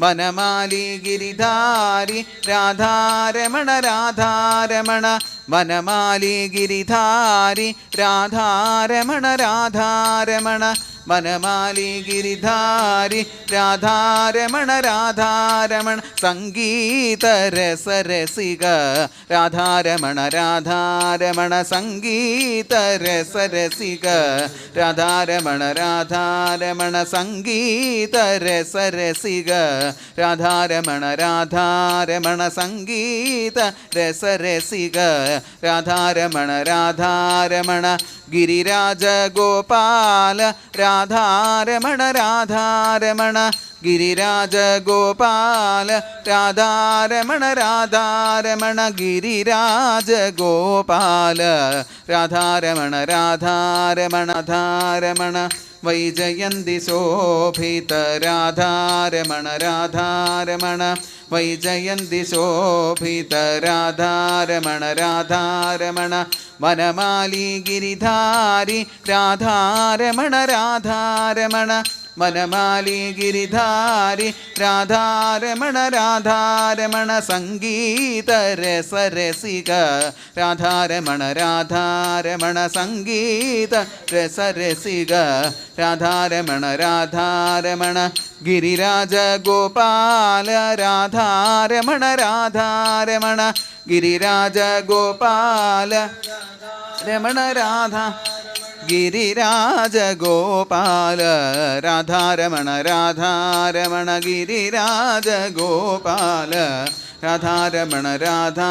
Vanamali ഗിരിധാരി Radharamana Radharamana. Vanamali ഗിരിധാരി Radharamana Radharamana. Vanamali ഗിരിധാരി Radharamana Radharamana Sangeetha രസരസിക Radharamana Radharamana Sangeetha രസരസിക Radharamana Radharamana Sangeetha രസരസിക Radharamana Radharamana Sangeetha രസരസിക Radharamana Radharamana Giriraja Gopala Radharamana Radharamana Giriraja Gopala Radharamana Radharamana Giriraja Gopala Radharamana Radharamana ധാരമണ Vyjayanthi Sobhita Radharamana Radharamana. Vyjayanthi Sobhita Radharamana Radharamana. Vanamali ഗിരിധാരി Radharamana Radharamana. Vanamali ഗിരിധാരി Radharamana Radharamana Sangeetha രസരസിക Radharamana Radharamana Sangeetha രസരസിക Radharamana Radharamana Giriraja Gopala Radharamana Radharamana Giriraja Gopala Ramana Radha Giriraja Gopala Radharamana Radharamana Giriraja Gopala Radharamana Radha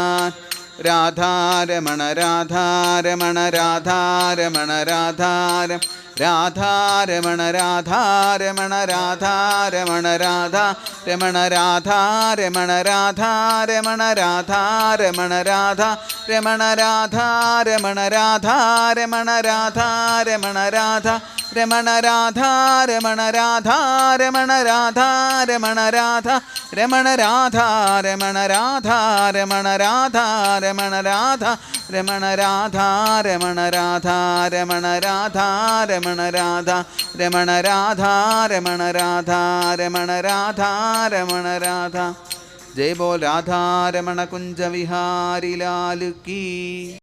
Radharamana Radharamana Radharamana രാധാരം Radharamana Radharamana Radharamana Radha Ramana Radharamana Radharamana Radharamana Radha Ramana Radharamana Radharamana Radharamana Radha Ramana Radharamana Radharamana Radharamana Radha Ramana Radharamana Radharamana Radharamana Radha Ramana Radharamana Radharamana Radharamana Radha Ramana Radharamana Radharamana Radharamana Radha Jaya Bol Radharamana കുഞ്ച Vihari Lal key